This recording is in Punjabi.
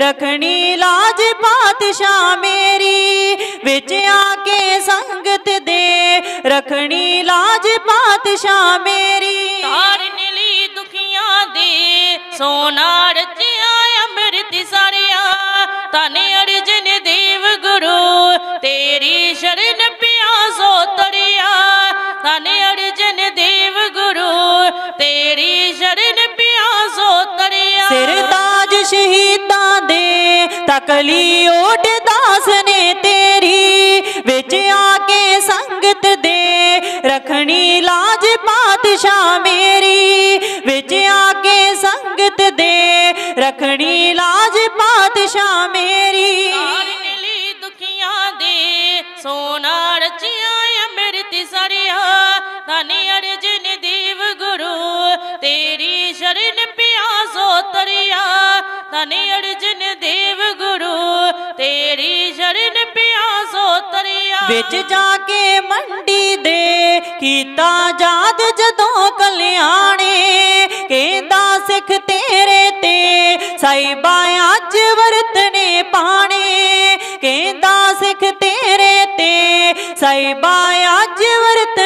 ਰਖਣੀ ਲਾਜ ਪਾਤਸ਼ਾਹ ਮੇਰੀ ਵਿੱਚ ਆ ਕੇ ਸੰਗਤ ਦੇ। ਰਖਣੀ ਲਾਜ ਪਾਤਸ਼ਾਹ ਮੇਰੀ। ਤਾਰਨ ਲਈ ਦੁਖੀਆਂ ਦੇ ਸੋਨਾ ਰਚਿਆ ਅੰਮ੍ਰਿਤ ਸਾਰਿਆ। ਤਨ ਅਰਜਨ ਦੇਵ ਗੁਰੂ ਤੇਰੀ ਸ਼ਰਨ ਪਿਆਸੋ ਤਰਿਆ ਤਨ ਅਰਜਨ ਦੇਵ ਗੁਰੂ ਤੇਰੀ ਸ਼ਰਨ ਪਿਆਸੋ ਤਰਿਆ ਸਿਰ ਤਾਜ ਸ਼ਹੀਦਾਂ ਦੇ ਤਕਲੀ ਓਟ ਦਾਸ ਨੇ ਤੇਰੀ, ਵਿੱਚ ਆ ਕੇ ਸੰਗਤ ਦੇ ਰਖਣੀ ਲਾਜ ਪਾਤਸ਼ਾਹ ਮੇਰੀ, ਵਿੱਚ ਆ ਕੇ ਸੰਗਤ ਦੇ ਰਖਣੀ ਲਾਜ ਪਾਤਸ਼ਾਹ ਮੇਰੀ। ਲਈ ਦੁਖੀਆਂ ਦੇ ਸੋਨਾ ਰਚਿਆ ਅੰਮ੍ਰਿਤ ਸਰਿਆ ਤਨ ਅਰਜਨ ਦੇਵ ਗੁਰੂ, ਤੇਰੀ ਸ਼ਰਨ ਪਿਆਸੋ ਤਰਿਆ ਤਨ ਅਰਜਨ ਵਿੱਚ ਜਾ ਕੇ ਮੰਡੀ ਦੇ ਕੀਤਾ ਜਾਦ ਜਦੋਂ ਕਲਿਆਣੇ, ਕਹਿੰਦਾ ਸਿੱਖ ਤੇਰੇ ਤੇ ਸਾਈਬਾ ਅੱਜ ਵਰਤਨੇ ਪਾਣੇ, ਕਹਿੰਦਾ ਸਿੱਖ ਤੇਰੇ ਤੇ ਸਾਈਬਾ ਅੱਜ ਵਰਤ